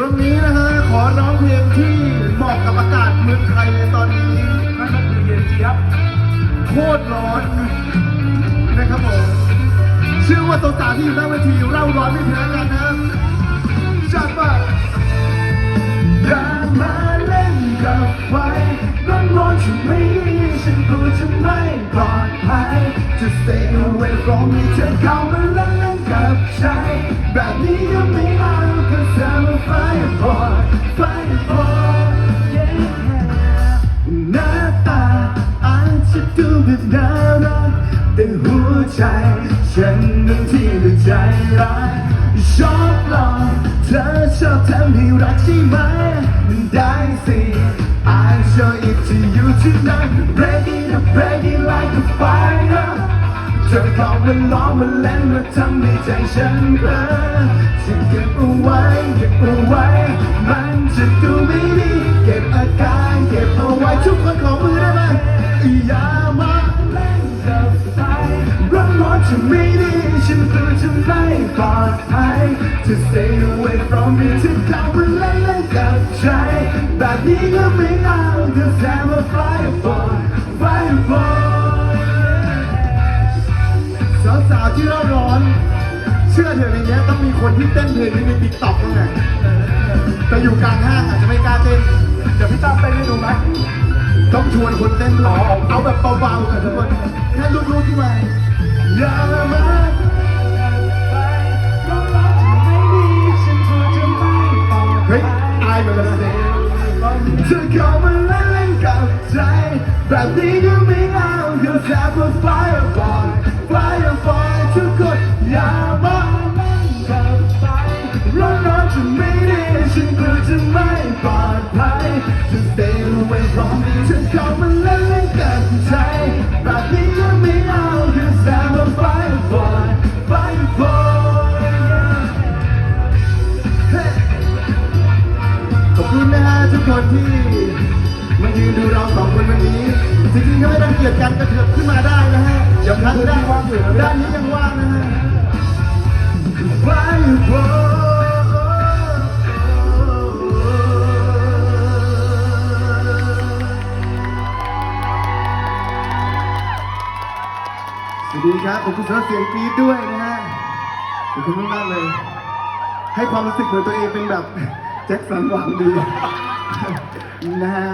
รงนี้นะฮะขอร้องเพลงที่เหมาะกับอากาศเมืองไทยในตอนนี้นั่นก็คือเย็นเจี๊ยบโคตรร้อนนะครับผมเชื่อว่าสาวๆที่อยู่หน้าเวทีเร่าร้อนไม่แพ้กันนะจัดไปอย่ามาเล่นกับไฟร้อนร้อนฉันไม่ดีฉันกลัวจะไม่ปลอดภัย จะ stay away from me เธอเข้ามาเล่นเล่นกับใจแบบนี้ก็ไม่ ใจฉันนั้นที่เป็นใจร้ายชอบหลอกเธอชอบทำให้รักใช่ไหมได้สิ I show it to you tonight break it up break it like a fire เธอเข้ามาล้อมมาเล่นมาทำให้ใจฉันเพ้อ อย่ามาเล่นกับไฟร้อนร้อนจะไม่ดีฉันกลัวจะไม่ปลอดภัย to stay away from me เธอเข้ามาเล่นเล่นกับใจแบบนี้ก็ไม่เอา cause I'm a fireboy fireboy สาวๆที่เร่าร้อน เชื่อเถอะในนี้ต้องมีคนที่เต้นเพลงนี้ในติ๊กต็อกนั่นแหละแต่อยู่กลางห้างอาจจะไม่กล้าเต้นเดี๋ยวพี่ตั้มเต้นให้ดูไหม ต้องชวนคนเต้นด้อ๋อเอาแบบเบาๆกันทุกคนแค่ลุกๆขึ้นมาอย่ามาร้อนร้อนไม่ดีฉันกลัวจะไม่ปลอดเฮ้ยภัยอายเหมือนกันนะเธอเข้ามาเล่นเล่นกับใจแบบนี้ก็ไม่เอา cause I'm a fireboy fireboy ทุกคนอย่ามาเล่นกับไฟร้อนร้อนจะไม่ดีฉันกลัวจะไม่ away from me เธอเข้ามาเล่นเล่นกับใจแบบนี้ก็ไม่เอา cause I'm a fireboy fireboy yeah. ขอบคุณนะฮะทุกคนที่มายืนดูเราสองคนวันนี้จริงๆถ้าไม่รังเกียจกันก็เถิบขึ้นมาได้นะฮะเดี๋ยวพักด้านด้านนี้ยังว่างนะฮะ ดีครับขอบคุณสำหรับเสียงกรี๊ดด้วยนะฮะขอบคุณมากๆเลย ให้ความรู้สึกเหมือนตัวเองเป็นแบบแจ็คสันหวังดีนะฮะ